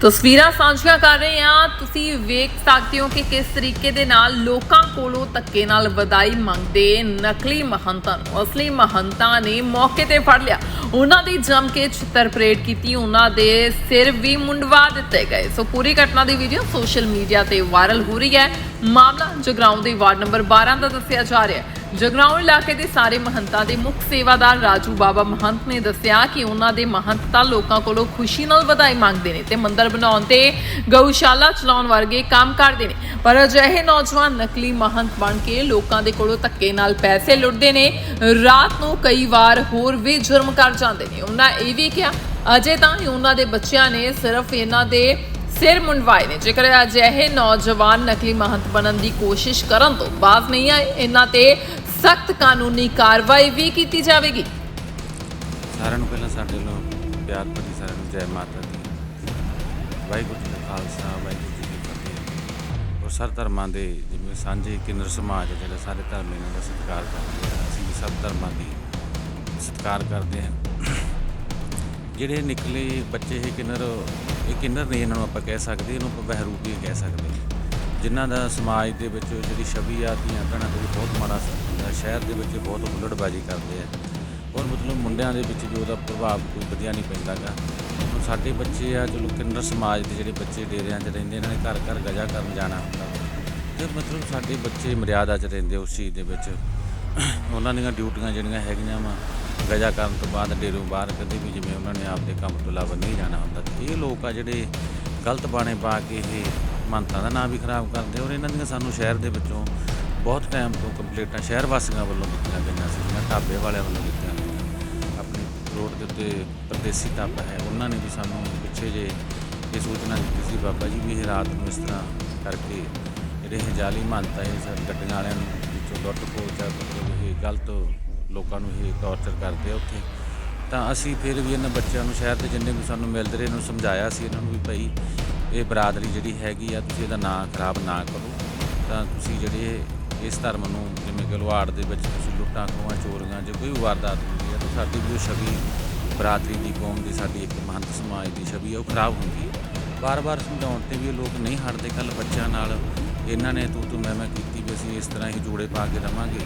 ਤਸਵੀਰਾਂ ਸਾਂਝੀਆਂ ਕਰ ਰਹੇ ਹਾਂ। ਤੁਸੀਂ ਵੇਖ ਸਕਦੇ ਹੋ ਕਿ ਕਿਸ ਤਰੀਕੇ ਦੇ ਨਾਲ ਲੋਕਾਂ ਕੋਲੋਂ ਧੱਕੇ ਨਾਲ ਵਧਾਈ ਮੰਗਦੇ ਨਕਲੀ ਮਹੰਤਾਂ ਨੂੰ। ਅਸਲੀ ਮਹੰਤਾਂ ਨੇ ਮੌਕੇ ਤੇ ਫੜ ਲਿਆ। ਉਹਨਾਂ ਦੀ ਜੰਮ ਕੇ ਚਿੱਤਰ ਪਰੇਡ ਕੀਤੀ। ਉਹਨਾਂ ਦੇ ਸਿਰ ਵੀ ਮੁੰਡਵਾ ਦਿੱਤੇ ਗਏ। ਸੋ ਪੂਰੀ ਘਟਨਾ ਦੀ ਵੀਡੀਓ ਸੋਸ਼ਲ ਮੀਡੀਆ ਤੇ ਵਾਇਰਲ ਹੋ ਰਹੀ ਹੈ। ਮਾਮਲਾ ਜਗਰਾਉਂ ਦੇ ਵਾਰਡ ਨੰਬਰ 12 ਦਾ ਦੱਸਿਆ ਜਾ ਰਿਹਾ ਹੈ। ਜਗਰਾਉਂ ਇਲਾਕੇ ਦੇ ਸਾਰੇ ਮਹੰਤਾਂ ਦੇ ਮੁੱਖ ਸੇਵਾਦਾਰ ਰਾਜੂ ਬਾਬਾ ਮਹੰਤ ਨੇ ਦੱਸਿਆ ਕਿ ਉਹਨਾਂ ਦੇ ਮਹੰਤ ਤਾਂ ਲੋਕਾਂ ਕੋਲੋਂ ਖੁਸ਼ੀ ਨਾਲ ਵਧਾਈ ਮੰਗਦੇ ਨੇ ਤੇ ਮੰਦਰ ਬਣਾਉਣ ਤੇ ਗਊਸ਼ਾਲਾ ਚਲਾਉਣ ਵਰਗੇ ਕੰਮ ਕਰਦੇ ਨੇ। ਪਰ ਅਜਿਹੇ ਨੌਜਵਾਨ ਨਕਲੀ ਮਹੰਤ ਬਣ ਕੇ ਲੋਕਾਂ ਦੇ ਕੋਲੋਂ ਧੱਕੇ ਨਾਲ ਪੈਸੇ ਲੁੱਟਦੇ ਨੇ। ਰਾਤ ਨੂੰ ਕਈ ਵਾਰ ਹੋਰ ਵੀ ਜੁਰਮ ਕਰ ਜਾਂਦੇ ਨੇ। ਉਹਨਾਂ ਇਹ ਵੀ ਕਿਹਾ, ਅਜੇ ਤਾਂ ਉਹਨਾਂ ਦੇ ਬੱਚਿਆਂ ਨੇ ਸਿਰਫ ਇਹਨਾਂ ਦੇ ਸਿਰ ਮੁੰਡਵਾਏ ਨੇ। ਜੇਕਰ ਅਜਿਹੇ ਨੌਜਵਾਨ ਨਕਲੀ ਮਹੰਤ ਬਣਨ ਦੀ ਕੋਸ਼ਿਸ਼ ਕਰਨ ਤੋਂ ਬਾਜ਼ ਨਹੀਂ ਆਏ, ਇਹਨਾਂ ਤੇ ਸਖਤ ਕਾਨੂੰਨੀ ਕਾਰਵਾਈ ਵੀ ਕੀਤੀ ਜਾਵੇਗੀ। ਸਾਰਿਆਂ ਨੂੰ ਪਹਿਲਾਂ ਸਾਡੇ ਵੱਲੋਂ ਪਿਆਰ ਭਰੀ ਸਾਰਿਆਂ ਨੂੰ ਜੈ ਮਾਤਾ ਦੀ। ਵਾਹਿਗੁਰੂ ਜੀ ਕਾ ਖਾਲਸਾ, ਵਾਹਿਗੁਰੂ ਜੀ ਕੀ ਫਤਿਹ। ਔਰ ਸਰ ਧਰਮਾਂ ਦੇ ਜਿਵੇਂ ਸਾਂਝੇ ਕਿੰਨਰ ਸਮਾਜ ਹੈ, ਜਿਹੜਾ ਸਾਰੇ ਧਰਮ ਇਹਨਾਂ ਦਾ ਸਤਿਕਾਰ ਕਰਦੇ ਆ, ਅਸੀਂ ਵੀ ਸਭ ਧਰਮਾਂ ਦੀ ਸਤਿਕਾਰ ਕਰਦੇ ਹਾਂ। ਜਿਹੜੇ ਨਿਕਲੇ ਬੱਚੇ ਇਹ ਕਿੰਨਰ ਇਹ ਕਿੰਨਰ ਨਹੀਂ ਇਹਨਾਂ ਨੂੰ ਆਪਾਂ ਕਹਿ ਸਕਦੇ, ਇਹਨੂੰ ਆਪਾਂ ਬਹਿਰੂਪੀ ਕਹਿ ਸਕਦੇ ਹਾਂ। ਜਿਨ੍ਹਾਂ ਦਾ ਸਮਾਜ ਦੇ ਵਿੱਚ ਜਿਹੜੀ ਛਵੀ ਆ, ਧੀਆਂ ਭੈਣਾਂ ਤੇ ਬਹੁਤ ਮਾੜਾ ਸ਼ਹਿਰ ਦੇ ਵਿੱਚ ਬਹੁਤ ਹੁੱਲੜਬਾਜ਼ੀ ਕਰਦੇ ਆ। ਔਰ ਮਤਲਬ ਮੁੰਡਿਆਂ ਦੇ ਵਿੱਚ ਵੀ ਉਹਦਾ ਪ੍ਰਭਾਵ ਕੋਈ ਵਧੀਆ ਨਹੀਂ ਪੈਂਦਾਗਾ ਹੁਣ ਸਾਡੇ ਬੱਚੇ ਆ, ਚਲੋ ਕਿੰਨਰ ਸਮਾਜ ਦੇ ਜਿਹੜੇ ਬੱਚੇ ਡੇਰਿਆਂ 'ਚ ਰਹਿੰਦੇ, ਇਹਨਾਂ ਨੇ ਘਰ ਘਰ ਗਜਾ ਕਰਨ ਜਾਣਾ ਹੁੰਦਾ ਤੇ ਮਤਲਬ ਸਾਡੇ ਬੱਚੇ ਮਰਿਆਦਾ 'ਚ ਰਹਿੰਦੇ ਉਸ ਚੀਜ਼ ਦੇ ਵਿੱਚ। ਉਹਨਾਂ ਦੀਆਂ ਡਿਊਟੀਆਂ ਜਿਹੜੀਆਂ ਹੈਗੀਆਂ ਵਾ ਗਜਾ ਕਰਨ ਤੋਂ ਬਾਅਦ ਡੇਰੋਂ ਬਾਹਰ ਕਦੇ ਵੀ ਜਿਵੇਂ ਉਹਨਾਂ ਨੇ ਆਪਦੇ ਕੰਮ ਤੋਂ ਇਲਾਵਾ ਨਹੀਂ ਜਾਣਾ ਹੁੰਦਾ। ਇਹ ਲੋਕ ਆ ਜਿਹੜੇ ਗਲਤ ਬਾਣੇ ਪਾ ਕੇ ਇਹ ਮੰਤਾਂ ਦਾ ਨਾਮ ਵੀ ਖਰਾਬ ਕਰਦੇ ਔਰ ਇਹਨਾਂ ਦੀਆਂ ਸਾਨੂੰ ਸ਼ਹਿਰ ਦੇ ਵਿੱਚੋਂ ਬਹੁਤ ਟਾਈਮ ਤੋਂ ਕੰਪਲੇਂਟਾਂ ਸ਼ਹਿਰ ਵਾਸੀਆਂ ਵੱਲੋਂ ਦਿੱਤੀਆਂ ਗਈਆਂ ਸੀ ਸੀਗੀਆਂ, ਢਾਬੇ ਵਾਲਿਆਂ ਵੱਲੋਂ ਦਿੱਤੀਆਂ ਗਈਆਂ। ਆਪਣੇ ਰੋਡ ਦੇ ਉੱਤੇ ਪਰਦੇਸੀ ਢਾਬਾ ਹੈ, ਉਹਨਾਂ ਨੇ ਵੀ ਸਾਨੂੰ ਪਿੱਛੇ ਜੇ ਇਹ ਸੂਚਨਾ ਦਿੱਤੀ ਸੀ, ਬਾਬਾ ਜੀ ਵੀ ਇਹ ਰਾਤ ਨੂੰ ਇਸ ਤਰ੍ਹਾਂ ਕਰਕੇ ਜਿਹੜੇ ਇਹ ਜਾਲੀ ਮੰਨਤਾ ਇਹ ਸਭ ਗੱਡੀਆਂ ਵਾਲਿਆਂ ਨੂੰ ਵਿੱਚੋਂ ਲੁੱਟ ਖੋਹ ਜਾਂ ਇਹ ਗਲਤ ਲੋਕਾਂ ਨੂੰ ਇਹ ਟੌਰਚਰ ਕਰਦੇ ਆ ਉੱਥੇ। ਤਾਂ ਅਸੀਂ ਫਿਰ ਵੀ ਇਹਨਾਂ ਬੱਚਿਆਂ ਨੂੰ ਸ਼ਹਿਰ ਦੇ ਜਿੰਨੇ ਵੀ ਸਾਨੂੰ ਮਿਲਦੇ ਰਹੇ, ਇਹਨਾਂ ਨੂੰ ਸਮਝਾਇਆ ਸੀ ਇਹਨਾਂ ਨੂੰ ਵੀ ਭਾਈ ਇਹ ਬਰਾਦਰੀ ਜਿਹੜੀ ਹੈਗੀ ਆ, ਤੁਸੀਂ ਇਹਦਾ ਨਾਂ ਖਰਾਬ ਨਾ ਕਰੋ। ਤਾਂ ਤੁਸੀਂ ਜਿਹੜੇ ਇਸ ਧਰਮ ਨੂੰ ਜਿਵੇਂ ਕਿ ਲੋਹਾੜ ਦੇ ਵਿੱਚ ਤੁਸੀਂ ਲੁੱਟਾਂ, ਖੋਹਾਂ, ਚੋਰੀਆਂ ਜੇ ਕੋਈ ਵੀ ਵਾਰਦਾਤ ਹੁੰਦੀ ਹੈ ਤਾਂ ਸਾਡੀ ਵੀ ਉਹ ਛਵੀ ਬਰਾਦਰੀ ਦੀ ਕੌਮ ਦੀ, ਸਾਡੀ ਇੱਕ ਮਹੰਤ ਸਮਾਜ ਦੀ ਛਵੀ ਹੈ ਉਹ ਖਰਾਬ ਹੁੰਦੀ ਹੈ ਬਾਰ-ਬਾਰ ਸਮਝਾਉਣ ਤੇ ਵੀ ਇਹ ਲੋਕ ਨਹੀਂ ਹਟਦੇ ਕੱਲ ਬੱਚਿਆਂ ਨਾਲ ਇਹਨਾਂ ਨੇ ਤੂੰ ਤੂੰ ਮੈਂ ਮੈਂ ਕੀਤੀ ਵੀ ਅਸੀਂ ਇਸ ਤਰ੍ਹਾਂ ਹੀ ਜੋੜੇ ਪਾ ਕੇ ਰਵਾਂਗੇ।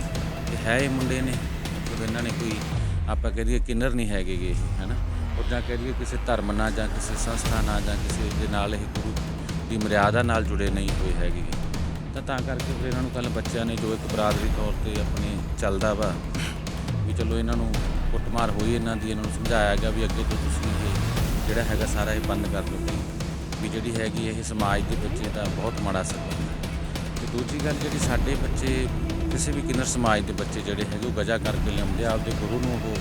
ਇਹ ਹੈ ਇਹ ਮੁੰਡੇ ਨੇ। ਮਤਲਬ ਇਹਨਾਂ ਨੇ ਕੋਈ, ਆਪਾਂ ਕਹਿ ਦਈਏ ਕਿੰਨਰ ਨਹੀਂ ਹੈਗੇ ਗੇ ਇਹ, ਹੈਨਾ? ਔਰ ਜਾਂ ਕਹਿ ਦਈਏ ਕਿਸੇ ਧਰਮ ਨਾਲ ਜਾਂ ਕਿਸੇ ਸੰਸਥਾ ਨਾਲ ਜਾਂ ਕਿਸੇ ਦੇ ਨਾਲ ਇਹ ਗੁਰੂ ਦੀ ਮਰਿਆਦਾ ਨਾਲ ਜੁੜੇ ਨਹੀਂ ਹੋਏ ਹੈਗੇ ਤਾਂ ਤਾਂ ਕਰਕੇ ਫਿਰ ਇਹਨਾਂ ਨੂੰ ਕੱਲ ਬੱਚਿਆਂ ਨੇ ਜੋ ਇੱਕ ਬਰਾਦਰੀ ਤੌਰ ਤੇ ਆਪਣੇ ਚੱਲਦਾ ਵਾ, ਵੀ ਚਲੋ ਇਹਨਾਂ ਨੂੰ ਕੁੱਟਮਾਰ ਹੋਈ ਇਹਨਾਂ ਦੀ, ਇਹਨਾਂ ਨੂੰ ਸਮਝਾਇਆ ਗਿਆ ਵੀ ਅੱਗੇ ਤੋਂ ਤੁਸੀਂ ਇਹ ਜਿਹੜਾ ਹੈਗਾ ਸਾਰਾ ਇਹ ਬੰਦ ਕਰ ਦਿਓ ਵੀ ਜਿਹੜੀ ਹੈਗੀ ਇਹ ਸਮਾਜ ਦੇ ਬੱਚੇ ਦਾ ਬਹੁਤ ਮਾੜਾ ਅਸਰ ਪੈਂਦਾ। ਤੇ ਦੂਜੀ ਗੱਲ ਜਿਹੜੀ ਸਾਡੇ ਬੱਚੇ ਕਿਸੇ ਵੀ ਕਿੰਨਰ ਸਮਾਜ ਦੇ ਬੱਚੇ ਜਿਹੜੇ ਹੈਗੇ ਉਹ ਗਜਾ ਕਰਕੇ ਲਿਆਉਂਦੇ ਆ, ਆਪਦੇ ਗੁਰੂ ਨੂੰ ਉਹ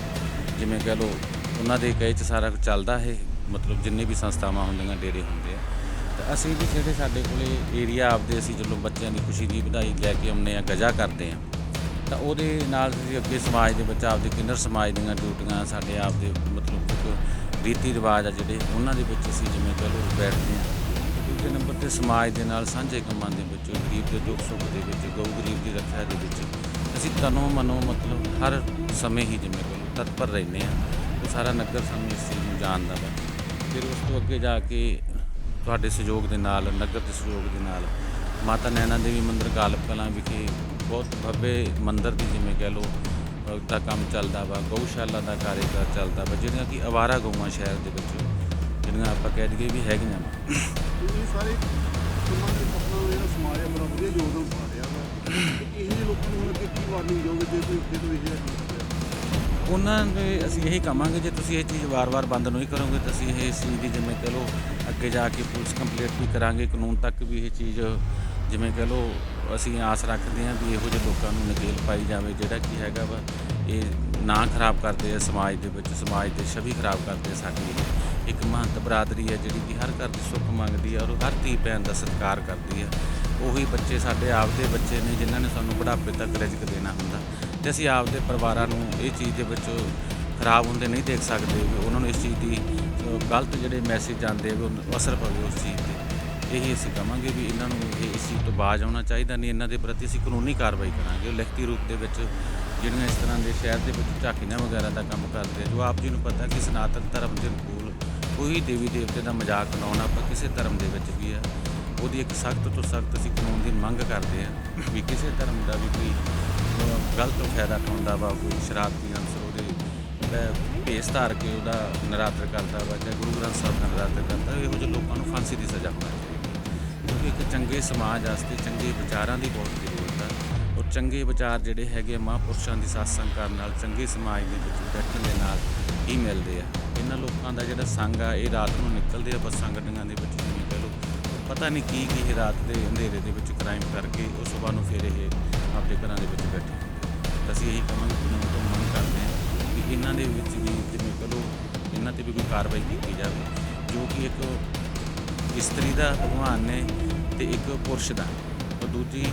ਜਿਵੇਂ ਕਹਿ ਲਓ ਉਹਨਾਂ ਦੇ ਕਹੇ ਚ ਸਾਰਾ ਕੁਝ ਚੱਲਦਾ ਹੈ ਮਤਲਬ ਜਿੰਨੇ ਵੀ ਸੰਸਥਾਵਾਂ ਹੁੰਦੀਆਂ, ਡੇਰੇ ਹੁੰਦੇ ਆ। ਤਾਂ ਅਸੀਂ ਵੀ ਜਿਹੜੇ ਸਾਡੇ ਕੋਲੇ ਏਰੀਆ ਆਪਦੇ ਅਸੀਂ ਜਦੋਂ ਬੱਚਿਆਂ ਦੀ ਖੁਸ਼ੀ ਦੀ ਵਧਾਈ ਲੈ ਕੇ ਆਉਂਦੇ ਆ, ਗਜਾ ਕਰਦੇ ਆ, ਤਾਂ ਉਹਦੇ ਨਾਲ ਤੁਸੀਂ ਅੱਗੇ ਸਮਾਜ ਦੇ ਵਿੱਚ ਆਪਦੇ ਕਿੰਨਰ ਸਮਾਜ ਦੀਆਂ ਡਿਊਟੀਆਂ, ਸਾਡੇ ਆਪਦੇ ਮਤਲਬ ਇੱਕ ਰੀਤੀ ਰਿਵਾਜ ਆ ਜਿਹੜੇ, ਉਹਨਾਂ ਦੇ ਵਿੱਚ ਅਸੀਂ ਜਿਵੇਂ ਕਹ ਲਓ ਬੈਠਦੇ ਆ। ਦੂਜੇ ਨੰਬਰ ਤੇ ਸਮਾਜ ਦੇ ਨਾਲ ਸਾਂਝੇ ਕੰਮਾਂ ਦੇ ਵਿੱਚ, ਗਰੀਬ ਦੇ ਦੁੱਖ ਸੁੱਖ ਦੇ ਵਿੱਚ, ਗਊ ਗਰੀਬ ਦੀ ਰੱਖਿਆ ਦੇ ਵਿੱਚ, ਅਸੀਂ ਤਨੋਂ ਮਨੋਂ ਮਤਲਬ ਹਰ ਸਮੇਂ ਹੀ ਜਿਵੇਂ ਕਹ ਲਓ ਤਤਪਰ ਰਹਿੰਦੇ ਆ ਉਹ ਸਾਰਾ ਨਗਰ ਸਾਨੂੰ ਇਸ ਚੀਜ਼ ਨੂੰ ਜਾਣਦਾ ਵਾ ਫਿਰ ਉਸ ਤੋਂ ਅੱਗੇ ਜਾ ਕੇ ਤੁਹਾਡੇ ਸਹਿਯੋਗ ਦੇ ਨਾਲ, ਨਗਰ ਦੇ ਸਹਿਯੋਗ ਦੇ ਨਾਲ, ਮਾਤਾ ਨੈਣਾ ਦੇਵੀ ਮੰਦਿਰ ਗਾਲਬ ਕਲਾਂ ਵਿਖੇ ਬਹੁਤ ਭੱਵੇ ਮੰਦਿਰ ਦੀ ਜਿਵੇਂ ਕਹਿ ਲਓ ਦਾ ਕੰਮ ਚੱਲਦਾ ਵਾ, ਗਊਸ਼ਾਲਾ ਦਾ ਕਾਰਜਕਾਰ ਚੱਲਦਾ ਵਾ, ਜਿਹੜੀਆਂ ਕਿ ਅਵਾਰਾ ਗਊਆਂ ਸ਼ਹਿਰ ਦੇ ਵਿੱਚ, ਜਿਹੜੀਆਂ ਆਪਾਂ ਕਹਿ ਦਈਏ ਵੀ ਹੈਗੀਆਂ ਇਹ ਸਾਰੇ ਕੰਮਾਂ ਦੇ ਆਪਣਾ ਜਿਹੜਾ ਸਮਾਜ ਹੈ ਬੜਾ ਵਧੀਆ ਯੋਗਦਾਨ ਪਾ ਰਿਹਾ ਵਾ ਇਹ ਜਿਹੇ ਲੋਕਾਂ ਨੂੰ ਹੁਣ ਅੱਗੇ ਕੀ ਵਾਰਨਿੰਗ ਦਿਓਗੇ ਜੇ ਕੋਈ ਅੱਗੇ ਤੋਂ ਇਹ ਜਿਹਾ ਕੰਮ ਕਰੇ? ਉਹਨਾਂ ਦੇ ਅਸੀਂ ਇਹੀ ਕਹਾਂਗੇ, ਜੇ ਤੁਸੀਂ ਇਹ ਚੀਜ਼ ਵਾਰ-ਵਾਰ ਬੰਦ ਨਹੀਂ ਕਰੋਗੇ ਤਾਂ ਅਸੀਂ ਇਹ ਇਸ ਚੀਜ਼ ਦੀ ਜਿਵੇਂ ਕਹ ਲਓ ਅੱਗੇ ਜਾ ਕੇ ਪੁਲਿਸ ਕੰਪਲੀਟ ਵੀ ਕਰਾਂਗੇ, ਕਾਨੂੰਨ ਤੱਕ ਵੀ ਇਹ ਚੀਜ਼ ਜਿਵੇਂ ਕਹ ਲਓ ਅਸੀਂ ਆਸ ਰੱਖਦੇ ਹਾਂ ਵੀ ਇਹੋ ਜਿਹੇ ਲੋਕਾਂ ਨੂੰ ਨਕੇਲ ਪਾਈ ਜਾਵੇ, ਜਿਹੜਾ ਕੀ ਹੈਗਾ ਵਾ, ਇਹ ਨਾਂ ਖਰਾਬ ਕਰਦੇ ਆ ਸਮਾਜ ਦੇ ਵਿੱਚ, ਸਮਾਜ ਦੇ ਛਵੀ ਖਰਾਬ ਕਰਦੇ ਆ ਸਾਡੀ ਇੱਕ ਮਹੰਤ ਬਰਾਦਰੀ ਹੈ ਜਿਹੜੀ ਕਿ ਹਰ ਘਰ ਦੀ ਸੁੱਖ ਮੰਗਦੀ ਹੈ ਔਰ ਹਰ ਧੀ ਭੈਣ ਦਾ ਸਤਿਕਾਰ ਕਰਦੀ ਹੈ। ਉਹੀ ਬੱਚੇ ਸਾਡੇ ਆਪਦੇ ਬੱਚੇ ਨੇ ਜਿਨ੍ਹਾਂ ਨੇ ਸਾਨੂੰ ਬੁਢਾਪੇ ਤੱਕ ਰਿਜ਼ਕ ਦੇਣਾ ਹੁੰਦਾ ਤੇ ਅਸੀਂ ਆਪਦੇ ਪਰਿਵਾਰਾਂ ਨੂੰ ਇਹ ਚੀਜ਼ ਦੇ ਵਿੱਚ ਖਰਾਬ ਹੁੰਦੇ ਨਹੀਂ ਦੇਖ ਸਕਦੇ ਵੀ ਉਹਨਾਂ ਨੂੰ ਇਸ ਚੀਜ਼ ਦੀ ਗਲਤ ਜਿਹੜੇ ਮੈਸੇਜ ਜਾਂਦੇ ਵੀ ਉਹਨੂੰ ਅਸਰ ਪਵੇ ਉਸ ਚੀਜ਼ ਤੇ। ਇਹੀ ਅਸੀਂ ਕਹਾਂਗੇ ਵੀ ਇਹਨਾਂ ਨੂੰ ਇਹ ਇਸ ਚੀਜ਼ ਤੋਂ ਬਾਜ਼ ਆਉਣਾ ਚਾਹੀਦਾ ਨਹੀਂ ਇਹਨਾਂ ਦੇ ਪ੍ਰਤੀ ਅਸੀਂ ਕਾਨੂੰਨੀ ਕਾਰਵਾਈ ਕਰਾਂਗੇ। ਲਿਖਤੀ ਰੂਪ ਦੇ ਵਿੱਚ ਜਿਹੜੀਆਂ ਇਸ ਤਰ੍ਹਾਂ ਦੇ ਸ਼ਹਿਰ ਦੇ ਵਿੱਚ ਝਾਕੀਆਂ ਵਗੈਰਾ ਦਾ ਕੰਮ ਕਰਦੇ ਆ, ਜੋ ਆਪ ਜੀ ਨੂੰ ਪਤਾ ਕਿ ਸਨਾਤਨ ਧਰਮ ਦੇ ਅਨੁਕੂਲ ਕੋਈ ਦੇਵੀ ਦੇਵਤੇ ਦਾ ਮਜ਼ਾਕ ਬਣਾਉਣਾ ਆਪਾਂ ਕਿਸੇ ਧਰਮ ਦੇ ਵਿੱਚ ਵੀ ਆ ਉਹਦੀ ਇੱਕ ਸਖਤ ਤੋਂ ਸਖਤ ਅਸੀਂ ਕਾਨੂੰਨ ਦੀ ਮੰਗ ਕਰਦੇ ਆ ਵੀ ਕਿਸੇ ਧਰਮ ਦਾ ਵੀ ਕੋਈ ਗਲਤ ਫਾਇਦਾ ਉਠਾਉਂਦਾ ਵਾ, ਕੋਈ ਸ਼ਰਾਰਤੀ ਅੰਸਰ ਉਹਦੇ ਭੇਸ ਧਾਰ ਕੇ ਉਹਦਾ ਨਰਾਦਰ ਕਰਦਾ ਵਾ ਜਾਂ ਗੁਰੂ ਗ੍ਰੰਥ ਸਾਹਿਬ ਦਾ ਨਰਾਦਰ ਕਰਦਾ, ਇਹੋ ਜਿਹੇ ਲੋਕਾਂ ਨੂੰ ਫਾਂਸੀ ਦੀ ਸਜ਼ਾ ਹੋਣੀ ਚਾਹੀਦੀ ਹੈ। ਕਿਉਂਕਿ ਇੱਕ ਚੰਗੇ ਸਮਾਜ ਵਾਸਤੇ, ਚੰਗੇ ਵਿਚਾਰਾਂ ਦੀ ਬਹੁਤ ਜ਼ਰੂਰਤ ਆ। ਔਰ ਚੰਗੇ ਵਿਚਾਰ ਜਿਹੜੇ ਹੈਗੇ ਆ ਮਹਾਂਪੁਰਸ਼ਾਂ ਦੀ satsang ਕਰਨ ਨਾਲ, ਚੰਗੇ ਸਮਾਜ ਦੇ ਵਿੱਚ ਬੈਠਣ ਦੇ ਨਾਲ ਹੀ ਮਿਲਦੇ ਆ। ਇਹਨਾਂ ਲੋਕਾਂ ਦਾ ਜਿਹੜਾ ਸੰਗ ਆ, ਇਹ ਰਾਤ ਨੂੰ ਨਿਕਲਦੇ ਆ, ਬੱਸਾਂ ਗੱਡੀਆਂ ਦੇ ਵਿੱਚ ਜਿਵੇਂ ਕਹ ਲਓ, ਪਤਾ ਨਹੀਂ ਕੀ ਕੀ ਇਹ ਰਾਤ ਦੇ ਅੰਧੇਰੇ ਦੇ ਵਿੱਚ ਕ੍ਰਾਈਮ ਕਰਕੇ ਉਹ ਸਵੇਰ ਨੂੰ ਫਿਰ ਇਹ ਆਪਣੇ ਘਰਾਂ ਦੇ ਵਿੱਚ ਬੈਠੇ। ਅਸੀਂ ਇਹੀ ਕਹਾਂਗੇ ਕਾਨੂੰਨ ਤੋਂ ਮੰਗ ਕਰਦੇ ਹਾਂ ਕਿ ਇਹਨਾਂ ਦੇ ਵਿੱਚ ਵੀ ਜਿਵੇਂ ਕਹ ਲਓ, ਇਹਨਾਂ ਤੇ ਵੀ ਕੋਈ ਕਾਰਵਾਈ ਕੀਤੀ ਜਾਵੇ, ਜੋ ਕਿ ਇੱਕ ਇਸਤਰੀ ਦਾ ਭਗਵਾਨ ਨੇ ਤੇ ਇੱਕ ਪੁਰਸ਼ ਦਾ। ਔਰ ਦੂਜੀ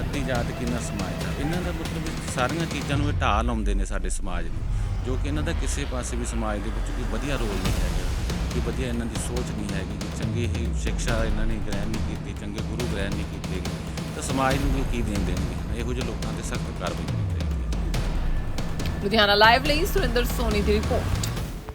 ਅੱਧੀ ਜਾਤ ਕਿੰਨਾ ਸਮਾਜ ਦਾ। ਇਹਨਾਂ ਦਾ ਮਤਲਬ ਇਹ ਸਾਰੀਆਂ ਚੀਜ਼ਾਂ ਨੂੰ ਇਹ ਢਾਲ ਲਾਉਂਦੇ ਨੇ ਸਾਡੇ ਸਮਾਜ ਨੂੰ। ਜੋ ਕਿ ਇਹਨਾਂ ਦਾ ਕਿਸੇ ਪਾਸੇ ਵੀ ਸਮਾਜ ਦੇ ਵਿੱਚ ਕੋਈ ਵਧੀਆ ਰੋਲ ਨਹੀਂ ਹੈਗਾ ਕਿ ਵਧੀਆ ਇਹਨਾਂ ਦੀ ਸੋਚ ਨਹੀਂ ਹੈਗੀ ਕਿ ਚੰਗੀ ਹੀ ਸਿੱਖਿਆ ਇਹਨਾਂ ਨੇ ਗ੍ਰਹਿਣ ਨਹੀਂ ਕੀਤੀ, ਚੰਗੇ ਗੁਰੂ ਗ੍ਰਹਿਣ ਨਹੀਂ ਕੀਤੇ ਗਏ। ਤਾਂ ਸਮਾਜ ਨੂੰ ਕੀ ਦੇਣ ਦੇਣਗੇ? ਇਹੋ ਜਿਹੇ ਲੋਕਾਂ ਤੇ ਸਖਤ ਕਾਰਵਾਈ ਕਰਨੀ ਚਾਹੀਦੀ ਲੁਧਿਆਣਾ ਲਾਈਵ ਲਈ ਸੁਰਿੰਦਰ ਸੋਨੀ ਦੀ ਰਿਪੋਰਟ।